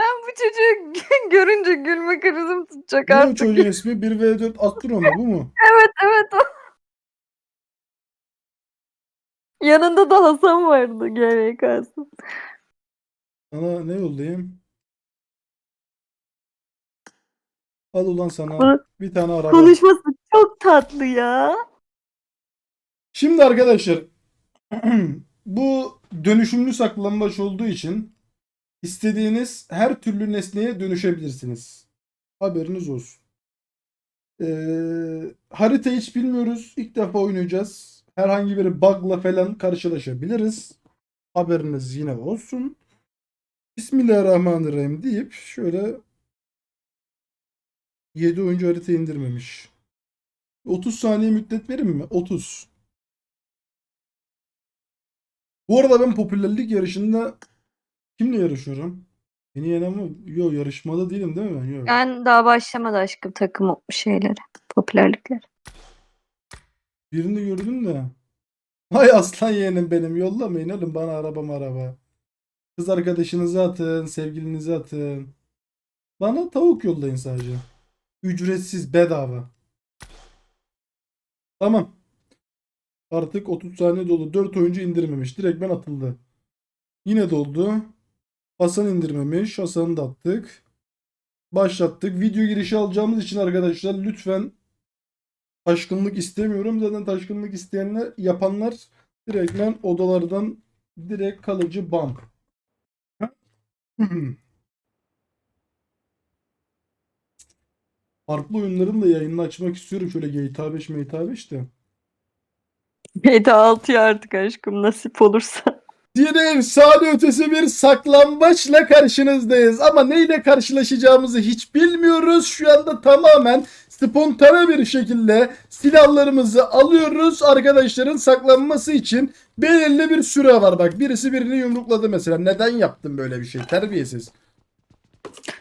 Ben bu çocuğu görünce gülme krizim tutacak Ne o artık. çocuğun ismi? 1v4 Astro mu bu mu? Evet evet o. Yanında da Hasan vardı GRK'sı. Sana ne yollayayım? Al ulan sana bir tane araba. Konuşması çok tatlı ya. Şimdi arkadaşlar bu dönüşümlü saklambaç olduğu için istediğiniz her türlü nesneye dönüşebilirsiniz. Haberiniz olsun. Ee, harita hiç bilmiyoruz. İlk defa oynayacağız. Herhangi bir bug'la falan karşılaşabiliriz. Haberiniz yine olsun. Bismillahirrahmanirrahim deyip şöyle 7 oyuncu harita indirmemiş. 30 saniye müddet verin mi? 30. Bu arada ben popülerlik yarışında kimle yarışıyorum? Beni yenen mi? Yok yarışmada değilim değil mi ben? Yok. Ben daha başlamadı aşkım takım şeyleri. Popülerlikler. Birini gördüm de. Hay aslan yeğenim benim. Yollamayın oğlum bana araba araba. Kız arkadaşınızı atın. Sevgilinizi atın. Bana tavuk yollayın sadece. Ücretsiz bedava. Tamam. Artık 30 saniye dolu. 4 oyuncu indirmemiş. Direkt ben atıldı. Yine doldu. Hasan indirmemiş. Hasan'ı da attık. Başlattık. Video girişi alacağımız için arkadaşlar lütfen taşkınlık istemiyorum. Zaten taşkınlık isteyenler yapanlar direktmen odalardan direkt kalıcı ban. Farklı oyunların da yayınını açmak istiyorum. Şöyle GTA 5, GTA 5 de. GTA 6'ya artık aşkım nasip olursa. Yine efsane ötesi bir saklambaçla karşınızdayız. Ama neyle karşılaşacağımızı hiç bilmiyoruz. Şu anda tamamen spontane bir şekilde silahlarımızı alıyoruz. Arkadaşların saklanması için belirli bir süre var. Bak birisi birini yumrukladı mesela. Neden yaptın böyle bir şey? Terbiyesiz.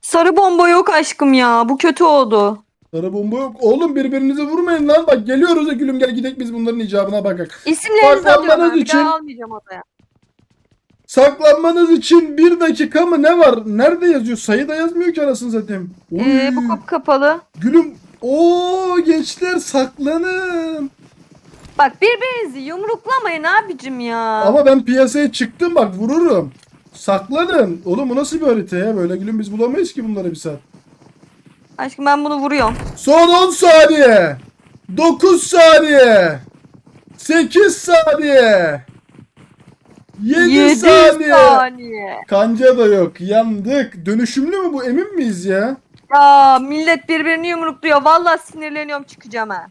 Sarı bomba yok aşkım ya. Bu kötü oldu. Sarı bomba yok. Oğlum birbirinizi vurmayın lan. Bak geliyoruz ya gülüm gel gidelim biz bunların icabına bakak. İsimlerinizi alıyorum ben. Bir için- daha almayacağım odaya. Saklanmanız için bir dakika mı ne var? Nerede yazıyor? Sayı da yazmıyor ki arasını zaten. Ee, bu kapı kapalı. Gülüm. Oo gençler saklanın. Bak birbirinizi yumruklamayın abicim ya. Ama ben piyasaya çıktım bak vururum. Saklanın. Oğlum bu nasıl bir harita ya? Böyle gülüm biz bulamayız ki bunları bir saat. Aşkım ben bunu vuruyorum. Son 10 saniye. 9 saniye. 8 saniye. 7, 7 saniye. saniye. Kanca da yok. Yandık. Dönüşümlü mü bu? Emin miyiz ya? Ya millet birbirini yumrukluyor. Vallahi sinirleniyorum çıkacağım ha.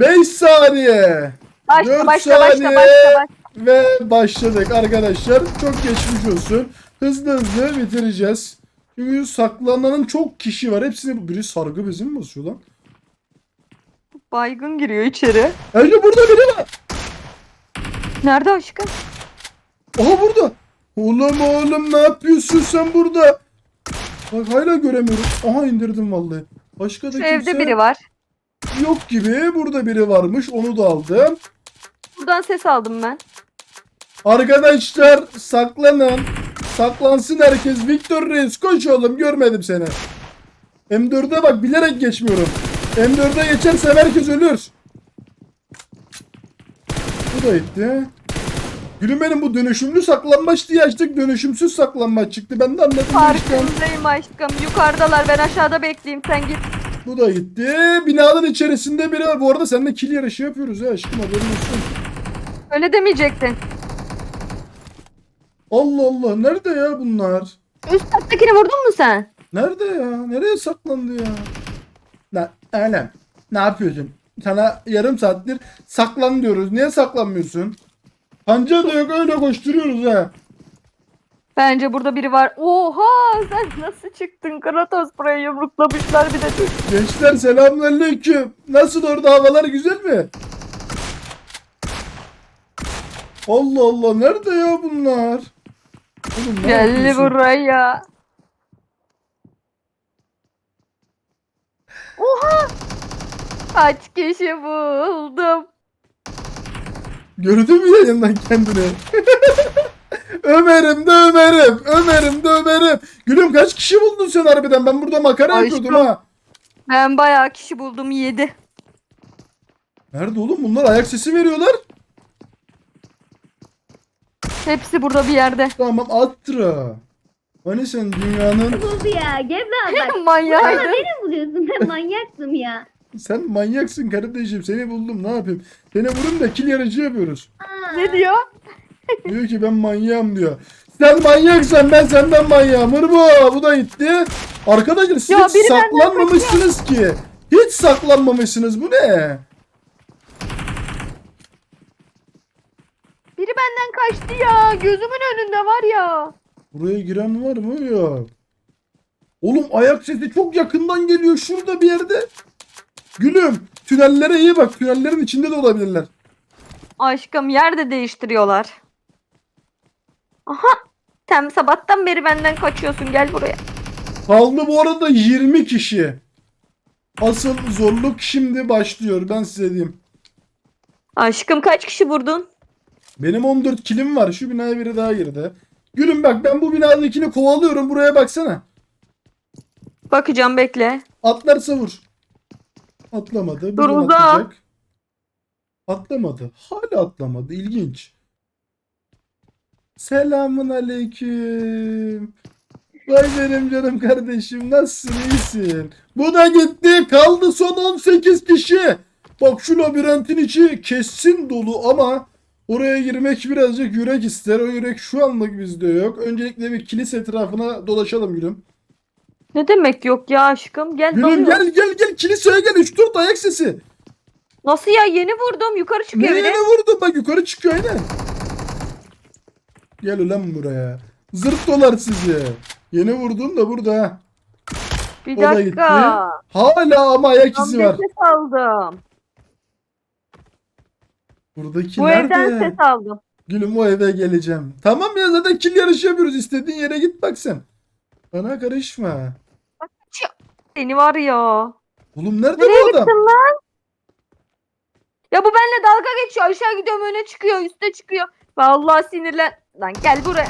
5 saniye. Başla Dört başla başla saniye. başla başla. Ve başladık arkadaşlar. Çok geçmiş olsun. Hızlı hızlı bitireceğiz. Çünkü saklananın çok kişi var. Hepsini biri sargı bezi mi basıyor lan? Baygın giriyor içeri. Ece burada biri var. Nerede aşkım? Aha burada. Oğlum oğlum ne yapıyorsun sen burada? Bak hala göremiyorum. Aha indirdim vallahi. Başka da Şu kimse evde biri var. yok gibi. Burada biri varmış. Onu da aldım. Buradan ses aldım ben. Arkadaşlar saklanın. Saklansın herkes. Victor Reis koş oğlum görmedim seni. M4'e bak bilerek geçmiyorum. M4'e geçersem herkes ölür. Bu da gitti. Gülüm benim bu dönüşümlü saklanmaç diye açtık. Dönüşümsüz saklanmaç çıktı. Ben de anladım. Farkındayım aşkım. Yukarıdalar. Ben aşağıda bekleyeyim. Sen git. Bu da gitti. Binanın içerisinde biri var. Bu arada seninle kill yarışı yapıyoruz ya aşkım haberin olsun. Öyle demeyecektin. Allah Allah nerede ya bunlar? Üst kattakini vurdun mu sen? Nerede ya? Nereye saklandı ya? Ne, Alem. Ne yapıyorsun? Sana yarım saattir saklan diyoruz. Niye saklanmıyorsun? Panca da yok öyle koşturuyoruz ha. Bence burada biri var. Oha sen nasıl çıktın? Kratos buraya yumruklamışlar bir de. Gençler selamünaleyküm. Nasıl orada havalar güzel mi? Allah Allah nerede ya bunlar? Oğlum, ne Geldi yapıyorsun? buraya. Oha! Kaç kişi buldum. Gördün mü yayından kendini? Ömer'im de Ömer'im. Ömer'im de Ömer'im. Gülüm kaç kişi buldun sen harbiden? Ben burada makara Aşkım. yapıyordum ha. Ben bayağı kişi buldum 7. Nerede oğlum? Bunlar ayak sesi veriyorlar. Hepsi burada bir yerde. Tamam Attra. Hani sen dünyanın Buldu ya. Gebra bak. Bana Manyaktı. beni buluyorsun. Ben manyaktım ya. Sen manyaksın kardeşim. Seni buldum. Ne yapayım? Seni vurun da kill yarıcı yapıyoruz. Ne diyor? Diyor ki ben manyağım diyor. Sen manyaksan ben senden manyağım. Hırbo bu da gitti. Arkadaşlar siz Ya hiç biri benden saklanmamışsınız ki. Hiç saklanmamışsınız. Bu ne? Biri benden kaçtı ya. Gözümün önünde var ya. Buraya giren var mı? Yok. Oğlum ayak sesi çok yakından geliyor. Şurada bir yerde. Gülüm. Tünellere iyi bak. Tünellerin içinde de olabilirler. Aşkım yer de değiştiriyorlar. Aha. Sen sabahtan beri benden kaçıyorsun. Gel buraya. Kaldı bu arada 20 kişi. Asıl zorluk şimdi başlıyor. Ben size diyeyim. Aşkım kaç kişi vurdun? Benim 14 kilim var. Şu binaya biri daha girdi. Gülüm bak ben bu binadakini kovalıyorum. Buraya baksana. Bakacağım bekle. Atlarsa vur. Atlamadı. Dur, Bugün uza. atlayacak. Atlamadı. Hala atlamadı. İlginç. Selamun aleyküm. Vay benim canım kardeşim. Nasılsın? iyisin? Bu da gitti. Kaldı son 18 kişi. Bak şu labirentin içi kesin dolu ama oraya girmek birazcık yürek ister. O yürek şu anlık bizde yok. Öncelikle bir kilise etrafına dolaşalım gülüm. Ne demek yok ya aşkım? Gel Gülüm dalıyoruz. gel gel gel kiliseye gel 3-4 ayak sesi. Nasıl ya? Yeni vurdum. Yukarı çıkıyor Nereye biri. vurdun bak yukarı çıkıyor aynen. Gel ulan buraya. Zırt dolar sizi. Yeni vurdun da burada. ha. Bir O da gitti. dakika. Hala ama ayak izi bir var. ses aldım. Buradaki Bu nerede? evden ses aldım. Gülüm o eve geleceğim. Tamam ya zaten kill yarışı yapıyoruz. İstediğin yere git bak sen. Bana karışma. Seni var ya. Oğlum nerede Nereye bu adam? gittin lan? Ya bu benimle dalga geçiyor. Aşağı gidiyorum öne çıkıyor. Üste çıkıyor. Vallahi sinirlen. Lan gel buraya.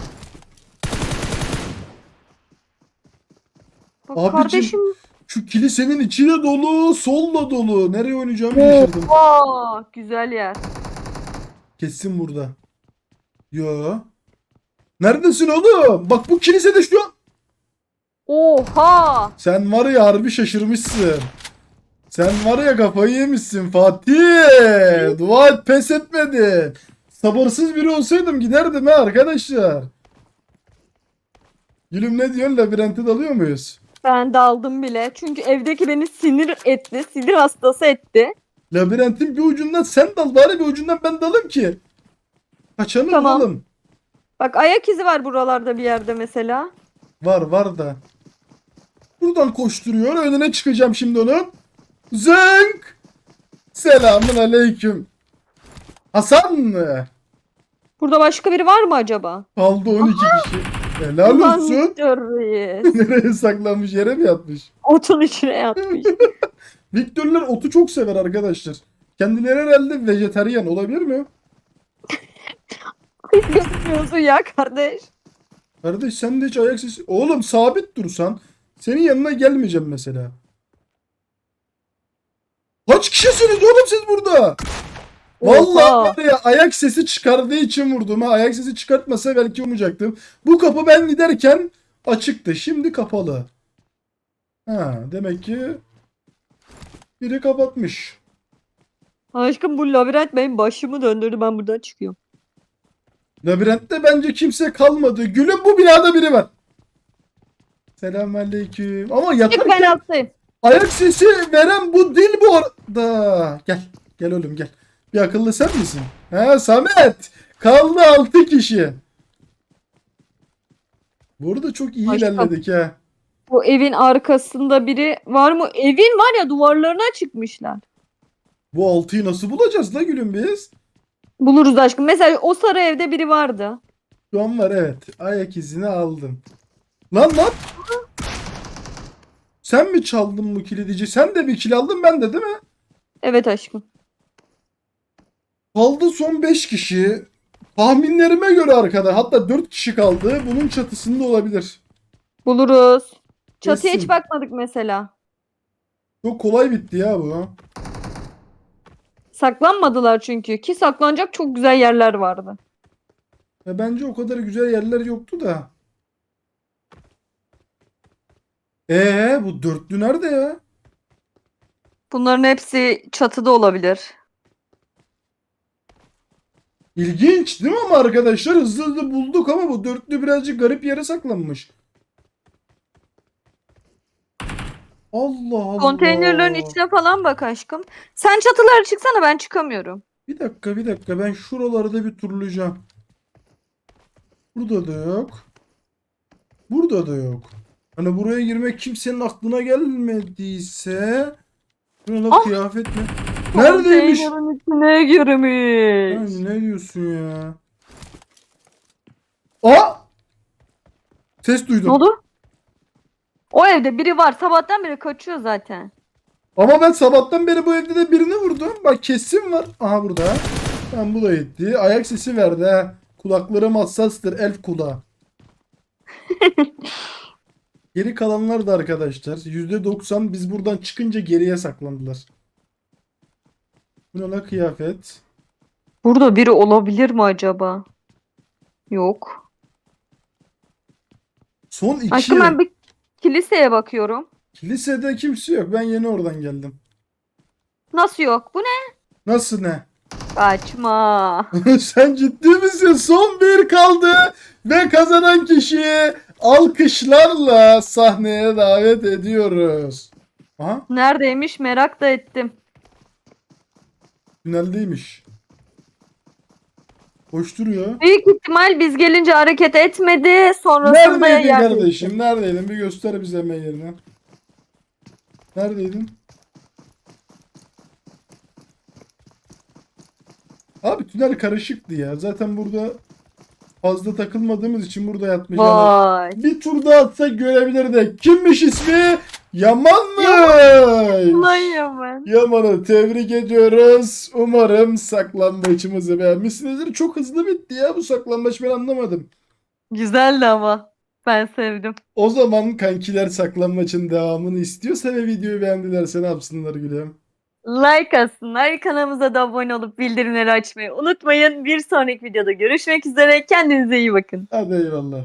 Bak Abicim, kardeşim. Şu kilisenin içi de dolu, sol da dolu. Nereye oynayacağımı şaşırdım. Oha, güzel yer. Kesin burada. Yo. Neredesin oğlum? Bak bu kilisede şu. Oha. Sen var ya harbi şaşırmışsın. Sen var ya kafayı yemişsin Fatih. Dua et pes etmedin. Sabırsız biri olsaydım giderdim ha arkadaşlar. Gülüm ne diyorsun labirente dalıyor muyuz? Ben daldım bile. Çünkü evdeki beni sinir etti. Sinir hastası etti. Labirentin bir ucundan sen dal bari bir ucundan ben dalayım ki. Kaçanı Tamam. bulalım. Bak ayak izi var buralarda bir yerde mesela. Var var da. Buradan koşturuyor. Önüne çıkacağım şimdi onun. Zınk. Selamun aleyküm. Hasan. Burada başka biri var mı acaba? Kaldı 12 kişi. Helal Ulan olsun. Victor Reis. Nereye saklanmış yere mi yatmış? Otun içine yatmış. Viktörler otu çok sever arkadaşlar. Kendileri herhalde vejetaryen olabilir mi? Hiç gözükmüyorsun ya kardeş. Kardeş sen de hiç ayak sesi... Oğlum sabit dursan senin yanına gelmeyeceğim mesela. Kaç kişisiniz oğlum siz burada? Vallahi ya ayak sesi çıkardığı için vurdum ha. Ayak sesi çıkartmasa belki umucaktım. Bu kapı ben giderken açıktı. Şimdi kapalı. Ha demek ki biri kapatmış. Aşkım bu labirent benim başımı döndürdü. Ben buradan çıkıyorum. Labirentte bence kimse kalmadı. Gülüm bu binada biri var. Selamünaleyküm. Ama Çık yatarken alttayım. ayak sesi veren bu değil bu arada. Gel. Gel oğlum gel. Bir akıllı sen misin? Ha Samet. Kaldı 6 kişi. Burada çok iyi Aşkım. ilerledik ha. Bu evin arkasında biri var mı? Evin var ya duvarlarına çıkmışlar. Bu 6'yı nasıl bulacağız la gülüm biz? Buluruz aşkım. Mesela o sarı evde biri vardı. Şu an var evet. Ayak izini aldım. Lan lan. Sen mi çaldın bu kilidi? Sen de bir kil aldın ben de değil mi? Evet aşkım. Kaldı son 5 kişi. Tahminlerime göre arkada hatta 4 kişi kaldı. Bunun çatısında olabilir. Buluruz. Çatıya Kesin. hiç bakmadık mesela. Çok kolay bitti ya bu. Saklanmadılar çünkü. Ki saklanacak çok güzel yerler vardı. Ya bence o kadar güzel yerler yoktu da. Ee bu dörtlü nerede ya? Bunların hepsi çatıda olabilir. İlginç değil mi ama arkadaşlar hızlı hızlı bulduk ama bu dörtlü birazcık garip yere saklanmış. Allah Allah. Konteynerlerin içine falan bak aşkım. Sen çatılara çıksana ben çıkamıyorum. Bir dakika bir dakika ben şuraları da bir turlayacağım. Burada da yok. Burada da yok. Hani buraya girmek kimsenin aklına gelmediyse Şuna da Ah! kıyafet mi? Neredeymiş? Konteynerin içine girmiş. Ay, ne diyorsun ya? Aa! Ses duydum. Ne oldu? O evde biri var. Sabahtan beri kaçıyor zaten. Ama ben sabahtan beri bu evde de birini vurdum. Bak kesin var. Aha burada. Tamam bu da gitti. Ayak sesi verdi ha. Kulaklarım hassastır. Elf kulağı. Geri kalanlar da arkadaşlar. %90 biz buradan çıkınca geriye saklandılar. Bu ne la kıyafet? Burada biri olabilir mi acaba? Yok. Son iki. Aşkım ben bir kiliseye bakıyorum. Kilisede kimse yok. Ben yeni oradan geldim. Nasıl yok? Bu ne? Nasıl ne? Kaçma. Sen ciddi misin? Son bir kaldı ve kazanan kişiyi alkışlarla sahneye davet ediyoruz. Aha, Neredeymiş merak da ettim. tüneldeymiş. Hoş duruyor. Büyük ihtimal biz gelince hareket etmedi. Sonrasında Neredeydin yer kardeşim? Neredeydin? Bir göster bize hemen yerini. Neredeydin? Abi tünel karışıktı ya. Zaten burada fazla takılmadığımız için burada. Yani Vay. Bir tur daha atsak görebilirdik. Kimmiş ismi? Yamanmış. Ulan Yaman. Yaman'ı tebrik ediyoruz. Umarım saklambaçımızı beğenmişsinizdir. Çok hızlı bitti ya bu saklambaç ben anlamadım. Güzeldi ama. Ben sevdim. O zaman kankiler saklambaçın devamını istiyorsa ve videoyu beğendilerse ne yapsınlar gülüm? Like atsınlar. Kanalımıza da abone olup bildirimleri açmayı unutmayın. Bir sonraki videoda görüşmek üzere. Kendinize iyi bakın. Hadi eyvallah.